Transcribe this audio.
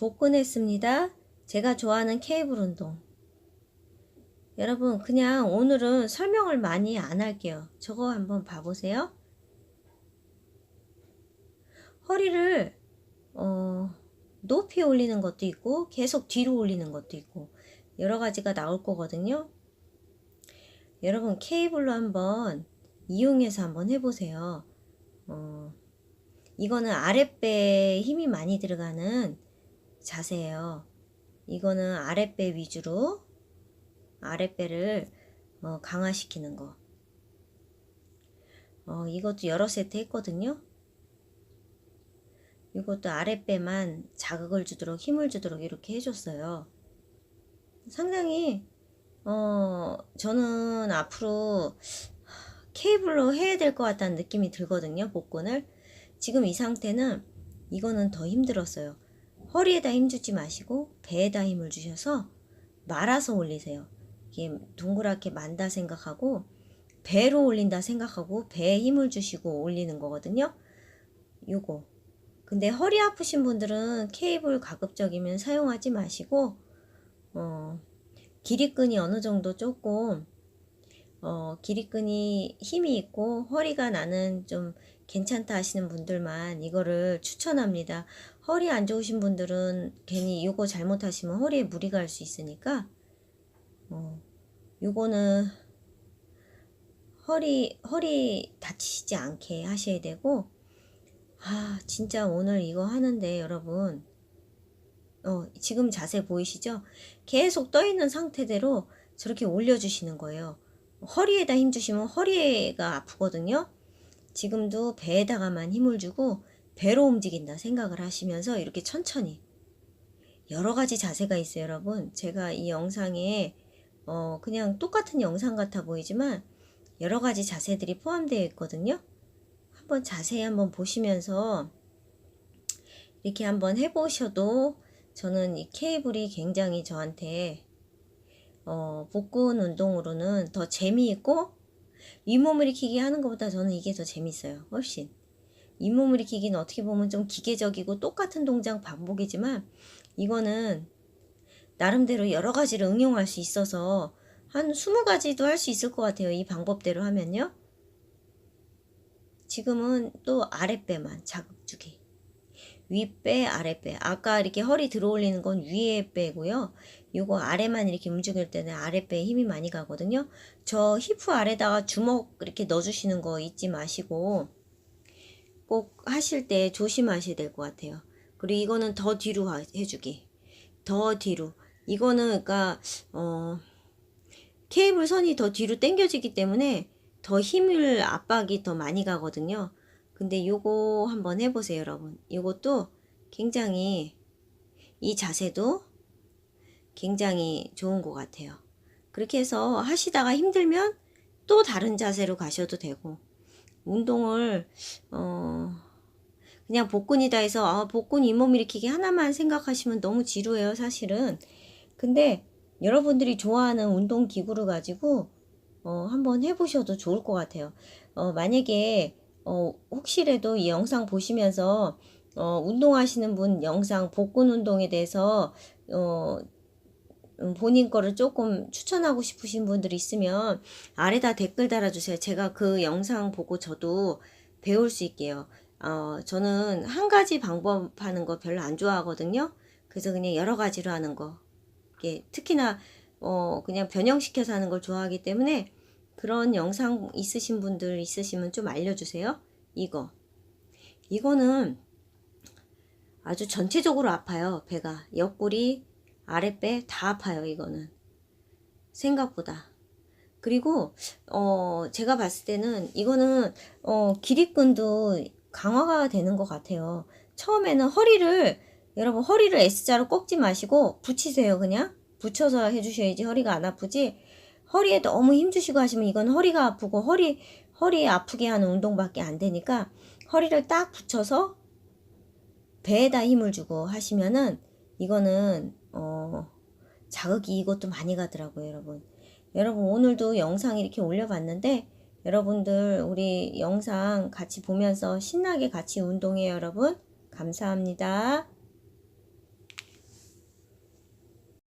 복근했습니다. 제가 좋아하는 케이블 운동. 여러분, 그냥 오늘은 설명을 많이 안 할게요. 저거 한번 봐보세요. 허리를, 어, 높이 올리는 것도 있고, 계속 뒤로 올리는 것도 있고, 여러 가지가 나올 거거든요. 여러분, 케이블로 한번 이용해서 한번 해보세요. 어, 이거는 아랫배에 힘이 많이 들어가는 자세예요. 이거는 아랫배 위주로 아랫배를 어, 강화시키는 거. 어, 이것도 여러 세트 했거든요. 이것도 아랫배만 자극을 주도록 힘을 주도록 이렇게 해줬어요. 상당히 어, 저는 앞으로 케이블로 해야 될 것 같다는 느낌이 들거든요. 복근을. 지금 이 상태는 이거는 더 힘들었어요. 허리에다 힘 주지 마시고 배에다 힘을 주셔서 말아서 올리세요. 이게 동그랗게 만다 생각하고 배로 올린다 생각하고 배에 힘을 주시고 올리는 거거든요. 요거. 근데 허리 아프신 분들은 케이블 가급적이면 사용하지 마시고 어, 길이끈이 어느 정도 조금 어, 길이끈이 힘이 있고 허리가 나는 좀 괜찮다 하시는 분들만 이거를 추천합니다. 허리 안 좋으신 분들은 괜히 이거 잘못하시면 허리에 무리가 갈 수 있으니까 어, 요거는 허리 허리 다치시지 않게 하셔야 되고 아 진짜 오늘 이거 하는데 여러분 어, 지금 자세 보이시죠? 계속 떠 있는 상태대로 저렇게 올려주시는 거예요. 허리에다 힘 주시면 허리가 아프거든요. 지금도 배에다가만 힘을 주고 배로 움직인다 생각을 하시면서 이렇게 천천히 여러 가지 자세가 있어요, 여러분. 제가 이 영상에 어, 그냥 똑같은 영상 같아 보이지만 여러 가지 자세들이 포함되어 있거든요. 한번 자세히 한번 보시면서 이렇게 한번 해보셔도 저는 이 케이블이 굉장히 저한테 어, 복근 운동으로는 더 재미있고 윗몸 일으키기 하는 것보다 저는 이게 더 재밌어요. 훨씬. 윗몸 일으키기는 어떻게 보면 좀 기계적이고 똑같은 동작 반복이지만 이거는 나름대로 여러 가지를 응용할 수 있어서 한 20가지도 할 수 있을 것 같아요. 이 방법대로 하면요. 지금은 또 아랫배만 자극 주기. 윗배, 아랫배. 아까 이렇게 허리 들어 올리는 건 위에 빼고요. 요거 아래만 이렇게 움직일 때는 아랫배에 힘이 많이 가거든요. 저 히프 아래다가 주먹 이렇게 넣어주시는 거 잊지 마시고 꼭 하실 때 조심하셔야 될 것 같아요. 그리고 이거는 더 뒤로 해주기. 더 뒤로. 이거는 그러니까 어 케이블 선이 더 뒤로 당겨지기 때문에 더 힘을 압박이 더 많이 가거든요. 근데 요거 한번 해보세요, 여러분. 요것도 굉장히 이 자세도 굉장히 좋은 것 같아요. 그렇게 해서 하시다가 힘들면 또 다른 자세로 가셔도 되고 운동을 어 그냥 복근이다 해서 아 복근 잇몸 일으키기 하나만 생각하시면 너무 지루해요 사실은. 근데 여러분들이 좋아하는 운동 기구를 가지고 어 한번 해보셔도 좋을 것 같아요. 어 만약에 어 혹시라도 이 영상 보시면서 어 운동하시는 분 영상 복근 운동에 대해서 어 음, 본인 거를 조금 추천하고 싶으신 분들이 있으면 아래다 댓글 달아주세요. 제가 그 영상 보고 저도 배울 수 있게요. 어, 저는 한 가지 방법 하는 거 별로 안 좋아하거든요. 그래서 그냥 여러 가지로 하는 거. 이게 특히나 어, 그냥 변형시켜서 하는 걸 좋아하기 때문에 그런 영상 있으신 분들 있으시면 좀 알려주세요. 이거. 이거는 아주 전체적으로 아파요. 배가. 옆구리, 아랫배 다 아파요, 이거는. 생각보다. 그리고, 어, 제가 봤을 때는 이거는, 어, 기립근도 강화가 되는 것 같아요. 처음에는 허리를, 여러분 허리를 S자로 꺾지 마시고 붙이세요, 그냥. 붙여서 해주셔야지 허리가 안 아프지. 허리에 너무 힘주시고 하시면 이건 허리가 아프고 허리, 허리 아프게 하는 운동밖에 안 되니까 허리를 딱 붙여서 배에다 힘을 주고 하시면은 이거는 어, 자극이 이것도 많이 가더라고요, 여러분. 여러분, 오늘도 영상 이렇게 올려봤는데, 여러분들, 우리 영상 같이 보면서 신나게 같이 운동해요, 여러분. 감사합니다.